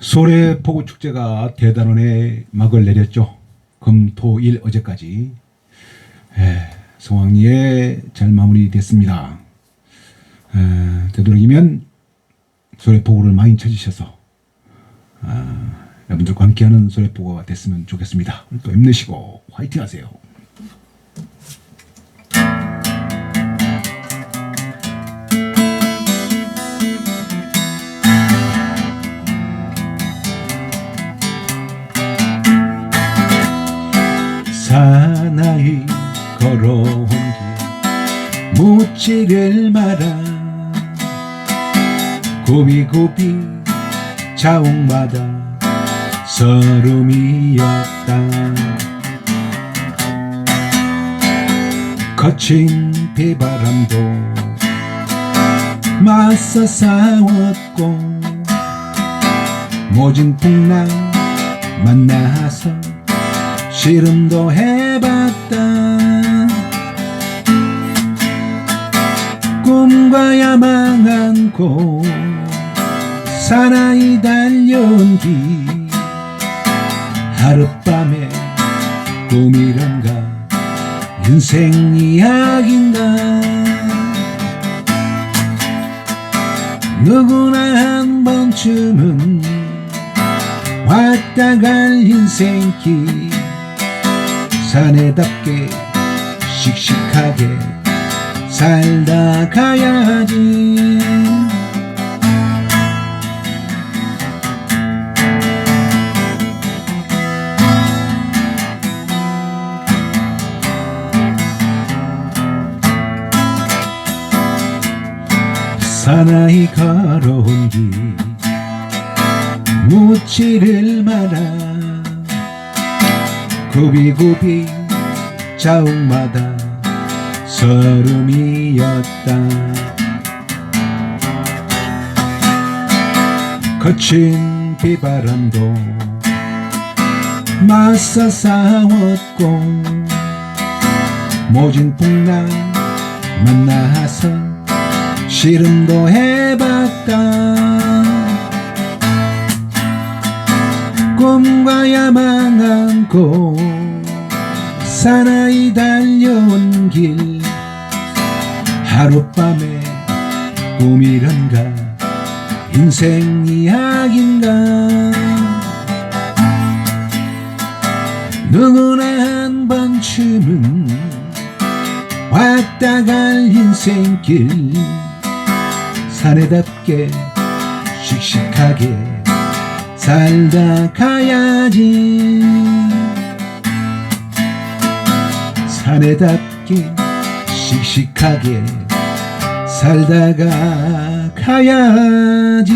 소래 포구 축제가 대단원에 막을 내렸죠. 금, 토, 일 어제까지. 에, 성황리에 잘 마무리됐습니다. 에, 되도록이면 소래 포구를 많이 찾으셔서 아, 여러분들과 함께하는 소래 포구가 됐으면 좋겠습니다. 또 힘내시고 화이팅 하세요. 걸어온 길. 묻지를 마라 고비고비 자옥마다 서름이었다. 거친 비바람도 맞서 싸웠고 모진 풍랑 만나서 씨름도 해봤다 꿈과 야망 안고 사나이 달려온 길 하룻밤에 꿈이란가 인생 이야기인가? 누구나 한 번쯤은 왔다 갈 인생길 사내답게 씩씩하게 살다 가야지. 사나이 걸어온 길 묻지를 마라 굽이굽이 자옥마다 서름이었다. 거친 비바람도 맞서 싸웠고 모진 풍랑 만나서 씨름도 해봤다. 꿈과 야망 안고 사나이 달려온 길 하룻밤에 꿈이란가? 인생 이야기인가? 누구나 한 번쯤은 왔다 갈 인생길. 사내답게 씩씩하게 살다 가야지. 사내답게 씩씩하게 살다가 가야지